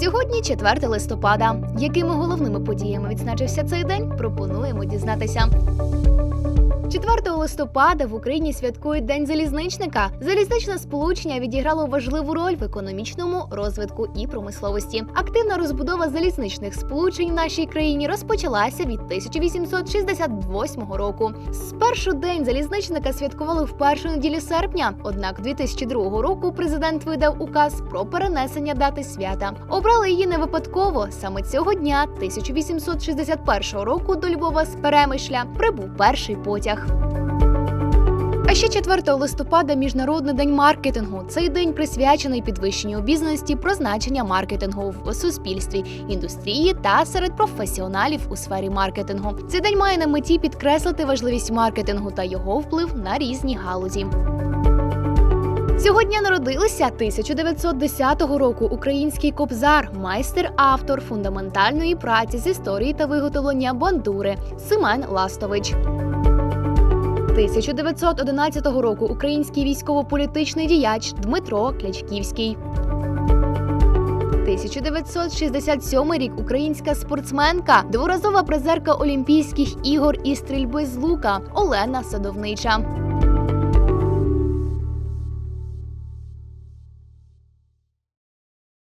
Сьогодні 4 листопада. Якими головними подіями відзначився цей день? Пропонуємо дізнатися. 4 листопада в Україні святкують День залізничника. Залізничне сполучення відіграло важливу роль в економічному розвитку і промисловості. Активна розбудова залізничних сполучень в нашій країні розпочалася від 1868 року. Спершу день залізничника святкували в першу неділю серпня. Однак 2002 року президент видав указ про перенесення дати свята. Обрали її не випадково. Саме цього дня, 1861 року, до Львова з Перемишля прибув перший потяг. А ще 4 листопада міжнародний день маркетингу. Цей день присвячений підвищенню обізнаності про значення маркетингу в суспільстві, індустрії та серед професіоналів у сфері маркетингу. Цей день має на меті підкреслити важливість маркетингу та його вплив на різні галузі. Сьогодні народилися 1910 року український кобзар, майстер-автор фундаментальної праці з історії та виготовлення бандури Семен Ластович. 1911 року український військово-політичний діяч Дмитро Клячківський. 1967 рік українська спортсменка, дворазова призерка Олімпійських ігор і стрільби з лука Олена Садовнича.